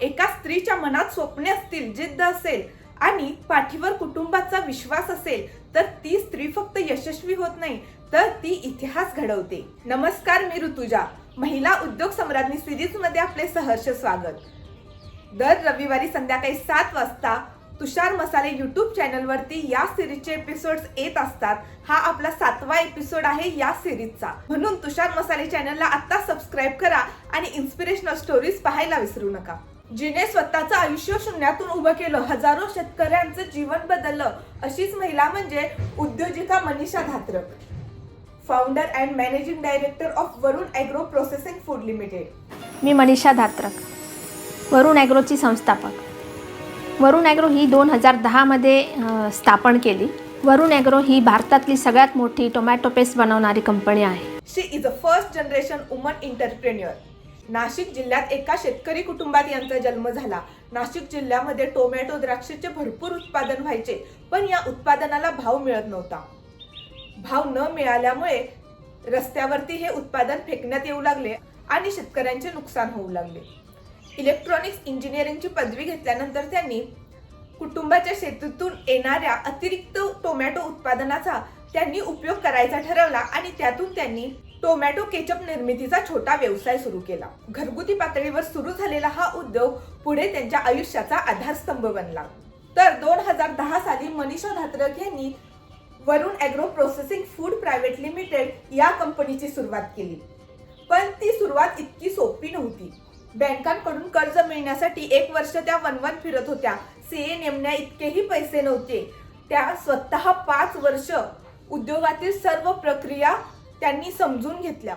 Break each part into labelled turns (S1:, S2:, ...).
S1: एका स्त्रीच्या मनात स्वप्ने असतील जिद्द असेल आणि पाठीवर कुटुंबाचा विश्वास असेल तर ती स्त्री फक्त यशस्वी होत नाही तर ती इतिहास घडवते. नमस्कार मी ऋतुजा. महिला उद्योग सम्राज्ञी सिरीजमध्ये आपले सहर्ष स्वागत. दर रविवारी संध्याकाळी सात वाजता तुषार मसाले यूट्यूब चॅनलवरती या सिरीजचे एपिसोड्स येत असतात. हा आपला सातवा एपिसोड आहे या सिरीजचा. म्हणून तुषार मसाले चॅनलला आत्ता सबस्क्राईब करा आणि इन्स्पिरेशनल स्टोरीज पाहायला विसरू नका. जिने स्वतःचं आयुष्य शून्यातून उभं केलं हजारो शेतकऱ्यांचं जीवन बदललं अशीच महिला म्हणजे उद्योजिका Manisha Dhatrak. Founder and managing director of Varun agro processing food limited
S2: मी मनीषा धात्रक वरुण ॲग्रोची संस्थापक. वरुण ॲग्रो ही दोन हजार दहामध्ये स्थापन केली. वरुण ॲग्रो ही भारतातली सगळ्यात मोठी टोमॅटो पेस्ट बनवणारी कंपनी आहे.
S1: She is a first generation woman entrepreneur Nashik जिल्ह्यात एका शेतकरी कुटुंबात यांचा जन्म झाला. नाशिक जिल्ह्यामध्ये टोमॅटो द्राक्षाचे भरपूर उत्पादन व्हायचे पण या उत्पादनाला भाव मिळत नव्हता. भाव न मिळाल्यामुळे रस्त्यावरती हे उत्पादन फेकण्यात येऊ लागले आणि शेतकऱ्यांचे नुकसान होऊ लागले. इलेक्ट्रॉनिक्स इंजिनिअरिंगची पदवी घेतल्यानंतर त्यांनी कुटुंबाच्या शेतीतून येणाऱ्या अतिरिक्त टोमॅटो उत्पादनाचा त्यांनी उपयोग करायचा ठरवला आणि त्यातून त्यांनी टोमॅटो केचप निर्मितीचा छोटा व्यवसाय सुरू केला. घरगुती पातळीवर सुरू झालेला हा उद्योग पुढे त्यांच्या आयुष्याचा आधारस्तंभ बनला. तर दोन हजार दहा साली मनीषा धात्रक यांनी Varun agro processing food private limited या कंपनीची सुरुवात केली. पण ती सुरुवात इतकी सोपी नव्हती. बँकांकडून कर्ज मिळण्यासाठी एक वर्ष त्या वनवन फिरत होत्या. सीए नेमण्या इतकेही पैसे नव्हते. त्या स्वतः पाच वर्ष उद्योगातील सर्व प्रक्रिया त्यांनी समजून घेतल्या.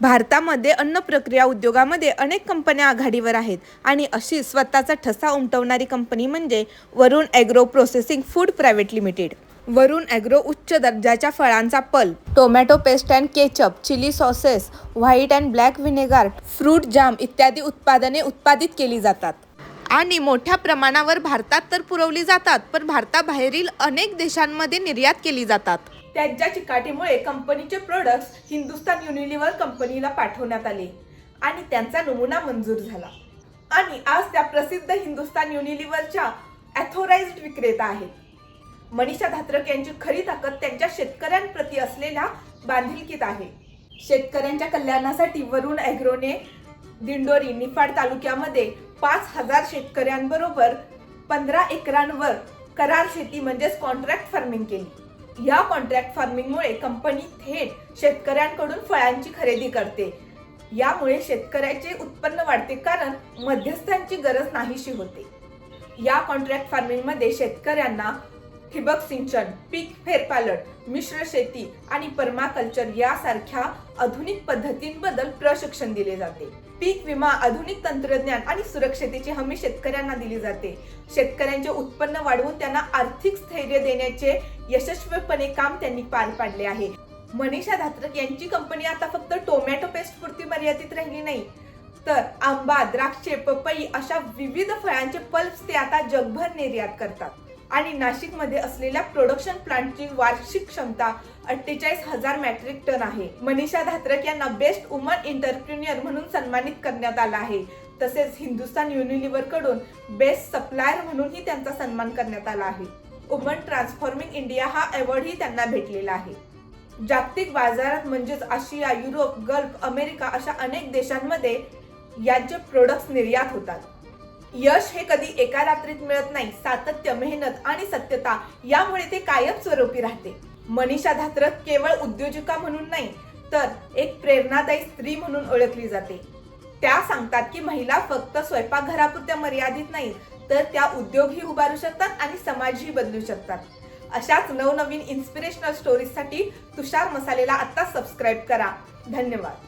S1: भारतामध्ये अन्न प्रक्रिया उद्योगामध्ये अनेक कंपन्या आघाडीवर आहेत आणि अशी स्वतःचा ठसा उमटवणारी कंपनी म्हणजे Varun agro processing food private limited. Varun agro उच्च दर्जाच्या फळांचा pulp tomato paste and ketchup chilli sauces white and black vinegar fruit jam इत्यादी उत्पादने उत्पादित केली जातात. आणि मोठ्या प्रमाणावर भारतात तर पुरवली जातात पण भारताबाहेरील अनेक देशांमध्ये निर्यात केली जातात. त्यांच्या चिकाटीमुळे कंपनीचे प्रोडक्ट्स हिंदुस्तान युनिलिव्हर कंपनीला पाठवण्यात आले आणि त्यांचा नमुना मंजूर झाला. आणि आज त्या प्रसिद्ध हिंदुस्तान युनिलिव्हरच्या ॲथोराइज्ड विक्रेता आहेत. मनीषा धात्रक यांची खरी ताकद त्यांच्या शेतकऱ्यांप्रती असलेल्या बांधिलकीत आहे. शेतकऱ्यांच्या कल्याणासाठी वरुण ॲग्रोने दिंडोरी निफाड तालुक्यामध्ये पाच हजार शेतकऱ्यांबरोबर पंधरा एकरांवर करार शेती म्हणजेच कॉन्ट्रॅक्ट फार्मिंग केली. या कॉन्ट्रॅक्ट फार्मिंगमुळे कंपनी थेट शेतकऱ्यांकडून फळांची खरेदी करते. यामुळे शेतकऱ्याचे उत्पन्न वाढते कारण मध्यस्थांची गरज नाहीशी होते. या कॉन्ट्रॅक्ट फार्मिंगमध्ये शेतकऱ्यांना ठिबक सिंचन पीक फेरपालट मिश्र शेती आणि पर्माकल्चर यासारख्या आधुनिक पद्धतींबद्दल प्रशिक्षण दिले जाते. पीक विमा आधुनिक तंत्रज्ञान आणि सुरक्षतेची हमी शेतकऱ्यांना दिली जाते. शेतकऱ्यांचे उत्पन्न वाढवून त्यांना आर्थिक स्थैर्य देण्याचे यशस्वीपणे काम त्यांनी पार पाडले आहे. मनीषा धात्रक यांची कंपनी आता फक्त टोमॅटो पेस्ट पुरती मर्यादित राहिली नाही. तर आंबा द्राक्षे पपई अशा विविध फळांचे पल्प्स ते आता जगभर निर्यात करतात. आणि नाशिकमध्ये असलेल्या प्रोडक्शन प्लांटची वार्षिक क्षमता अठ्ठेचाळीस हजार मॅट्रिक टन आहे. मनीषा धात्रक यांना बेस्ट वुमन एंटरप्रिन्युअर म्हणून सन्मानित करण्यात आला आहे. तसेच हिंदुस्तान युनिलिव्हरकडून बेस्ट सप्लायर म्हणूनही त्यांचा सन्मान करण्यात आला आहे. वुमन ट्रान्सफॉर्मिंग इंडिया हा अवॉर्डही त्यांना भेटलेला आहे. जागतिक बाजारात म्हणजेच आशिया युरोप गल्फ अमेरिका अशा अनेक देशांमध्ये यांचे प्रोडक्ट्स निर्यात होतात. यश हे कधी एका रात्रीत मिळत नाही सातत्य मेहनत आणि सत्यता यामुळे ते कायम स्वरूपी राहते. मनीषा धात्रक केवळ उद्योजिका म्हणून नाही तर एक प्रेरणादायी स्त्री म्हणून ओळखली जाते. त्या सांगतात की महिला फक्त स्वयंपाकघरापुरत्या मर्यादित नाहीत तर त्या उद्योगही उभारू शकतात आणि समाजही बदलू शकतात. अशाच नवनवीन इन्स्पिरेशनल स्टोरीजसाठी तुषार मसालेला आत्ता सबस्क्राईब करा. धन्यवाद.